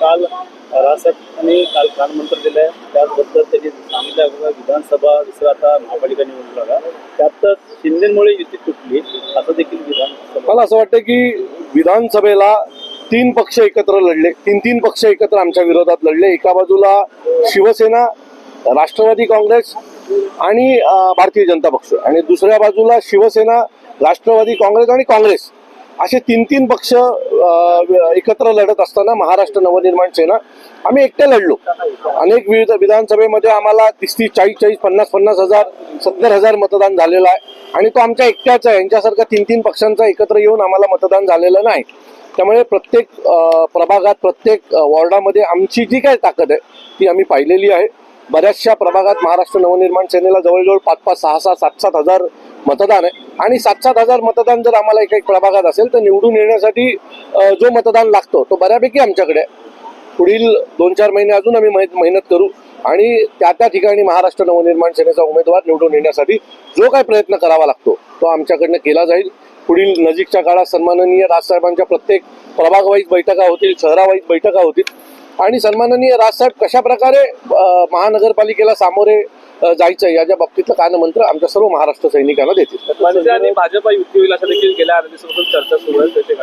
काल राजसाहेबांनी काल कानमंत्र दिलंय त्याचबद्दल त्यांनी सांगितलं बघा विधानसभा दुसरं आता महापालिका निवडणूक लागा त्यातच शिंदेमुळे युती तुटली असं देखील विधानसभा मला असं वाटतं की विधानसभेला तीन पक्ष एकत्र लढले. तीन तीन पक्ष एकत्र आमच्या विरोधात लढले. एका बाजूला शिवसेना राष्ट्रवादी काँग्रेस आणि भारतीय जनता पक्ष. आणि दुसऱ्या बाजूला शिवसेना राष्ट्रवादी काँग्रेस आणि काँग्रेस. असे तीन तीन पक्ष एकत्र लढत असताना महाराष्ट्र नवनिर्माण सेना आम्ही एकटे लढलो. अनेक विविध विधानसभेमध्ये आम्हाला तीस तीस चाळीस चाळीस पन्नास पन्नास हजार सत्तर हजार मतदान झालेलं आहे. आणि तो आमच्या एकट्याचा आहे. यांच्यासारखा तीन तीन पक्षांचा एकत्र येऊन आम्हाला मतदान झालेलं नाही. त्यामुळे प्रत्येक प्रभागात प्रत्येक वॉर्डामध्ये आमची जी काय ताकद आहे ती आम्ही पाहिलेली आहे. बऱ्याचशा प्रभागात महाराष्ट्र नवनिर्माण सेनेला जवळजवळ पाच पाच सहा सहा सात सात हजार मतदान आहे. आणि सात सात हजार मतदान जर आम्हाला एक एक प्रभागात असेल तर निवडून येण्यासाठी जो मतदान लागतो तो बऱ्यापैकी आमच्याकडे आहे. पुढील दोन चार महिने अजून आम्ही मेहनत मेहनत करू. आणि त्या त्या ठिकाणी महाराष्ट्र नवनिर्माण सेनेचा उमेदवार निवडून येण्यासाठी जो काही प्रयत्न करावा लागतो तो आमच्याकडनं केला जाईल. पुढील नजीकच्या काळात सन्माननीय राजसाहेबांच्या प्रत्येक प्रभागवाईज बैठका होतील शहरावाईज बैठका होतील. आणि सन्माननीय राजसाहेब कशा प्रकारे महानगरपालिकेला सामोरे जायचं याच्या बाबतीतलं कानमंत्र आमच्या सर्व महाराष्ट्र सैनिकांना देतील. आणि भाजपा युती होईल असं देखील गेल्या चर्चा सुरू आहे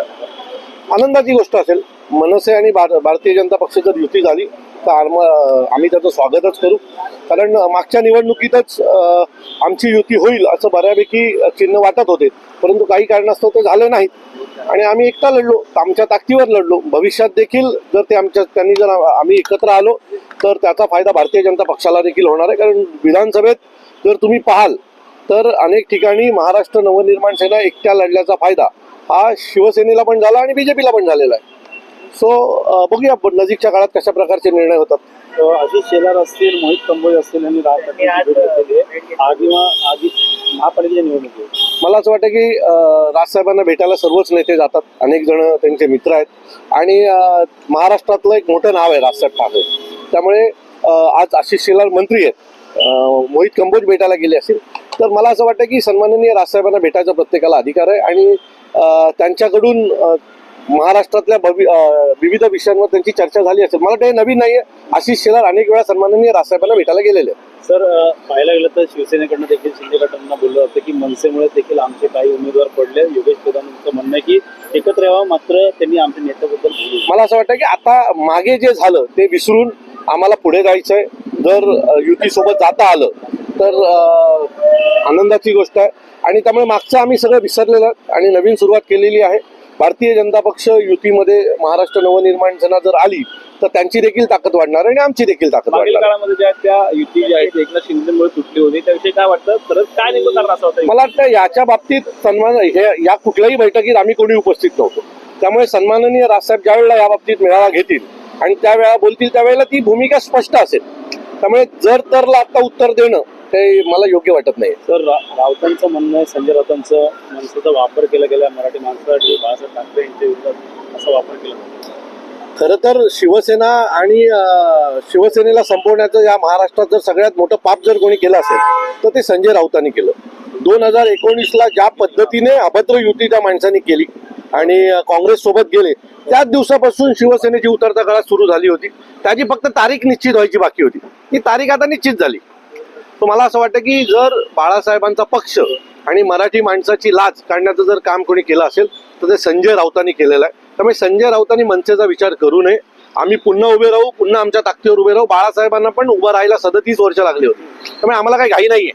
आनंदाची गोष्ट असेल. मनसे आणि भार- भारतीय जनता पक्ष जर युती झाली तर आम- आम्ही त्याचं स्वागतच करू. कारण मागच्या निवडणुकीतच आमची युती होईल असं बऱ्यापैकी चिन्ह वाटत होते. परंतु काही कारणास्तव ते झाले नाहीत. आणि आम्ही एकटा लढलो. आमच्या ताकदीवर लढलो. भविष्यात देखील जर ते आमच्या त्यांनी जर आम्ही एकत्र आलो तर त्याचा फायदा भारतीय जनता पक्षाला देखील होणार आहे. कारण विधानसभेत जर तुम्ही पाहाल तर अनेक ठिकाणी महाराष्ट्र नवनिर्माण सेना एकट्या लढल्याचा फायदा हा शिवसेनेला पण झाला आणि बीजेपीला पण झालेला आहे. सो बघूया नजीकच्या काळात कशा प्रकारचे निर्णय होतात. अजित शेलार असतील मोहित कंबोज असतील यांनी आधी आधी महापालिकेच्या निवडणुकीत. मला असं वाटतं की राजसाहेबांना भेटायला सर्वच नेते जातात. अनेक जण त्यांचे मित्र आहेत. आणि महाराष्ट्रातलं एक मोठं नाव आहे राजसाहेब ठाकरे. त्यामुळे आज आशिष शेलार मंत्री आहेत. मोहित कंबोज भेटायला गेले असतील. तर मला असं वाटतं की सन्माननीय राजसाहेबांना भेटायचा प्रत्येकाला अधिकार आहे. आणि अं, त्यांच्याकडून महाराष्ट्रातल्या भवि विविध विषयांवर त्यांची चर्चा झाली असेल. मला वाटतं हे नवीन नाही आहे आशिष शेलार अनेक वेळा सन्माननीय राजसाहेबांना भेटायला गेलेले सर पाहायला गेलं तर शिवसेनेकडनं देखील शिंदे गटांना बोललं होतं की मनसेमुळे देखील आमचे काही उमेदवार पडले. योगेश प्रधानांचं म्हणणं आहे की एकत्र यावं मात्र त्यांनी आमच्या नेत्याबद्दल मला असं वाटतं की आता मागे जे झालं ते विसरून आम्हाला पुढे जायचंय. जर अ, युतीसोबत जाता आलं तर आनंदाची गोष्ट आहे. आणि त्यामुळे मागचं आम्ही सगळं विसरलेलं आहे आणि नवीन सुरुवात केलेली आहे. भारतीय जनता पक्ष युतीमध्ये महाराष्ट्र नवनिर्माण सेना जर आली तर त्यांची देखील ताकद वाढणार आणि आमची देखील ताकद वाढणार. मला वाटतं याच्या बाबतीत सन्मान हे या कुठल्याही बैठकीत आम्ही कोणी उपस्थित नव्हतो. त्यामुळे सन्माननीय राजसाहेब ज्या वेळेला या बाबतीत मेळावा घेतील आणि त्यावेळेला बोलतील त्यावेळेला ती भूमिका स्पष्ट असेल. त्यामुळे जर तरला आता उत्तर देणं ते मला योग्य वाटत नाही. तर रा- राऊतांचं म्हणणं आहे संजय राऊतांचं मनसेचा वापर केला गेला मराठी माणसासाठी बाळासाहेब ठाकरे यांच्या विरोधात असा वापर केला. खरं तर शिवसेना आणि शिवसेनेला संपवण्याचं या महाराष्ट्रात जर सगळ्यात मोठं पाप जर कोणी केलं असेल तर ते संजय राऊतांनी केलं. दोन हजार एकोणीसला ज्या पद्धतीने अभद्र युती त्या माणसांनी केली आणि काँग्रेस सोबत गेले त्याच दिवसापासून शिवसेनेची उतरता काळात सुरू झाली होती. त्याची फक्त तारीख निश्चित व्हायची बाकी होती. ती तारीख आता निश्चित झाली. तर मला असं वाटतं की जर बाळासाहेबांचा पक्ष आणि मराठी माणसाची लाज काढण्याचं जर काम कोणी केलं असेल तर ते संजय राऊतांनी केलेलं आहे. त्यामुळे संजय राऊतांनी मनसेचा विचार करू नये. आम्ही पुन्हा उभे राहू पुन्हा आमच्या ताकदीवर उभे राहू. बाळासाहेबांना पण उभं राहायला सदतीस वर्ष लागली होती. त्यामुळे आम्हाला काही घाई नाहीये.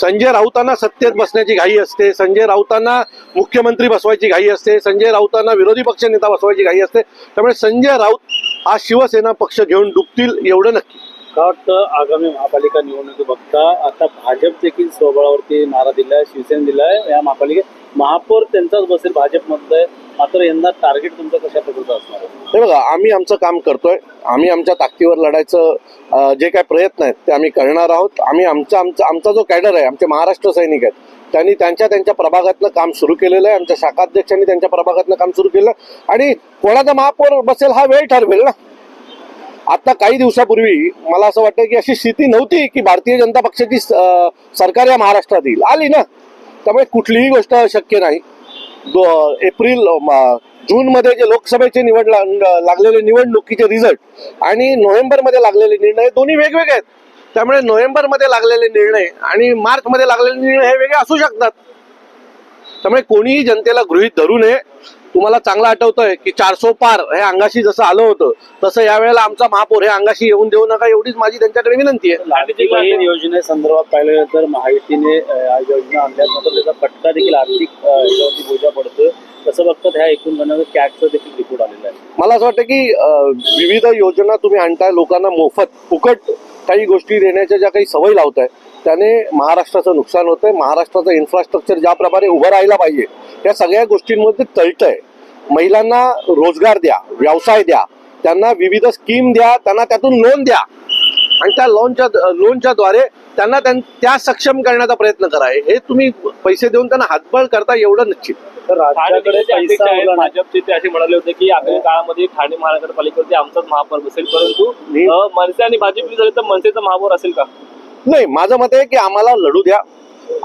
संजय राऊतांना सत्तेत बसण्याची घाई असते. संजय राऊतांना मुख्यमंत्री बसवायची घाई असते. संजय राऊतांना विरोधी पक्ष नेता बसवायची घाई असते. त्यामुळे संजय राऊत हा शिवसेना पक्ष घेऊन डुबतील एवढं नक्की. का वाटतं आगामी महापालिका निवडणुकी बघता आता भाजप देखील स्वबळावरती नारा दिलाय शिवसेना दिलाय. या महापालिकेत महापौर त्यांचाच बसेल भाजपमधलं. मात्र यंदा टार्गेट तुमचं कशा प्रकारचं असणार आहे? हे बघा आम्ही आमचं काम करतोय. आम्ही आमच्या ताकदीवर लढायचं जे काय प्रयत्न आहेत ते आम्ही करणार आहोत. आम्ही आमचा आमचा आमचा जो कॅडर आहे आमचे महाराष्ट्र सैनिक आहेत त्यांनी त्यांच्या त्यांच्या प्रभागातलं काम सुरू केलेलं आहे. आमच्या शाखाध्यक्षांनी त्यांच्या प्रभागातलं काम सुरू केलं आणि कोणाचा महापौर बसेल हा वेळ ठरवेल ना. आता काही दिवसापूर्वी मला असं वाटतं की अशी स्थिती नव्हती की भारतीय जनता पक्षाची सरकार या महाराष्ट्रात येईल. आली ना. त्यामुळे कुठलीही गोष्ट शक्य नाही. एप्रिल जूनमध्ये जे लोकसभेचे निवड लागलेले निवडणुकीचे रिझल्ट आणि नोव्हेंबरमध्ये लागलेले निर्णय दोन्ही वेगवेगळे आहेत. त्यामुळे नोव्हेंबरमध्ये लागलेले निर्णय आणि मार्चमध्ये लागलेले निर्णय हे वेगळे असू शकतात. त्यामुळे कोणीही जनतेला गृहीत धरू नये. तुम्हाला चांगलं आठवतंय की चारसो पार हे अंगाशी जसं आलं होतं तसं यावेळेला आमचा महापौर हे अंगाशी येऊन देऊ नका एवढीच माझी त्यांच्याकडे विनंती आहे. लाडकी बहीण योजनेसंदर्भात पाहिलं तर महायुतीने योजना आणल्यात मात्र त्याचा फटका देखील आर्थिक याच्यावरती बोजा पडतोय. तसं बघतात ह्या एकूण कॅटचा देखील रिपोर्ट आलेला आहे. मला असं वाटतं की विविध योजना तुम्ही आणताय लोकांना मोफत फुकट काही गोष्टी देण्याच्या ज्या काही सवयी लावताय त्याने महाराष्ट्राचं नुकसान होतंय. महाराष्ट्राचं इन्फ्रास्ट्रक्चर ज्या प्रकारे उभं राहायला पाहिजे त्या सगळ्या गोष्टींमध्ये तळतंय. महिलांना रोजगार द्या व्यवसाय द्या त्यांना विविध स्कीम द्या त्यांना त्यातून लोन द्या. आणि त्या लोनच्या लोनच्या द्वारे त्यांना त्यां- सक्षम करण्याचा प्रयत्न करा. हे तुम्ही पैसे देऊन त्यांना हातबळ करता एवढं निश्चित. भाजपचे ते असे म्हणाले होते की आगामी काळामध्ये ठाणे महानगरपालिकेवरती आमचाच महापौर बसेल परंतु मनसे आणि भाजप तर मनसेचा महापौर असेल का? नाही माझं मत आहे की आम्हाला लढू द्या.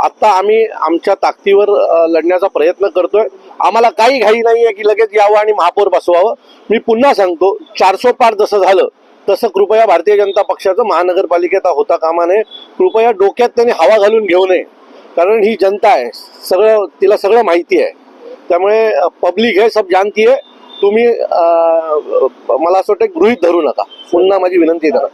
आता आम्ही आमच्या ताकदीवर लढण्याचा प्रयत्न करतोय. आम्हाला काही घाई नाही आहे की लगेच यावं आणि महापौर बसवावं. मी पुन्हा सांगतो चारसो पार जसं झालं तसं कृपया भारतीय जनता पक्षाचं महानगरपालिकेत होता कामा नये. कृपया डोक्यात त्यांनी हवा घालून घेऊ नये. कारण ही जनता आहे. सगळं तिला सगळं माहिती आहे. त्यामुळे पब्लिक हे सब जानती आहे. तुम्ही मला असं वाटतं गृहित धरू नका. पुन्हा माझी विनंती करा